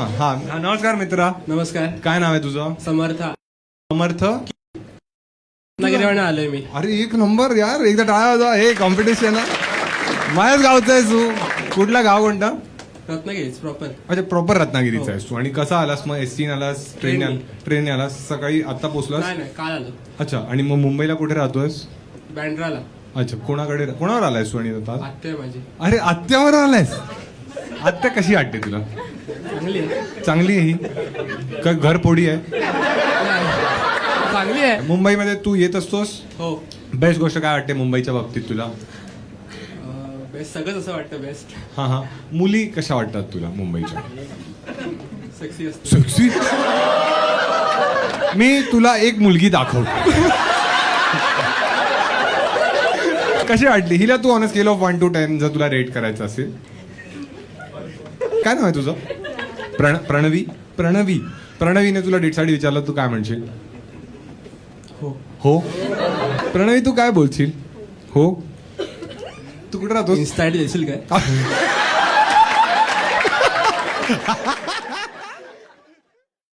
हा नमस्कार मित्रा. नमस्कार. काय नाव आहे तुझं? समर्थ. समर्थ? आलोय मी. अरे एक नंबर यार. एकदा टाळा वाजवा. हे कॉम्पिटिशन माझ्याच गावचा आहेस तू. कुठला गाव कोणता? रत्नागिरीच प्रॉपर अच्छा प्रॉपर रत्नागिरीचा हो. आहेस तू. आणि कसा आलास मग? एस टी आलास ट्रेन ट्रेननी. ट्रेन आलास सकाळी आता पोहोचलास? नाही नाही काल आलो. अच्छा आणि मग मुंबईला कुठे राहतोयस? बँड्राला. अच्छा कोणाकडे कोणावर आलायस तू आणि आता? आत्या आहे माझी. अरे आत्यावर आलायस? आत्या कशी वाटते तुला? चांगली आहे. चांगली आहे ही. का घर पोडी आहे. चांगली आहे. मुंबईमध्ये तू येत असतोस? हो. बेस्ट गोष्ट काय वाटते मुंबईच्या बाबतीत तुला? बेस्ट सगळंच असं वाटतं बेस्ट हा हा. मुली कशा वाटतात तुला मुंबईच्या? सेक्सी असतं सेक्सी मी तुला एक मुलगी दाखवतो कशी वाटली? हिला तू on scale of one to ten जर तुला रेट करायचं असेल. काय नाव आहे तुझं? प्रण प्रणवी? प्रणवी. प्रणवीने तुला डेटसाठी विचारलं तू काय म्हणशील? हो. हो? प्रणवी तू काय बोलशील? हो? तू कुठे इन्स्टा देशील काय?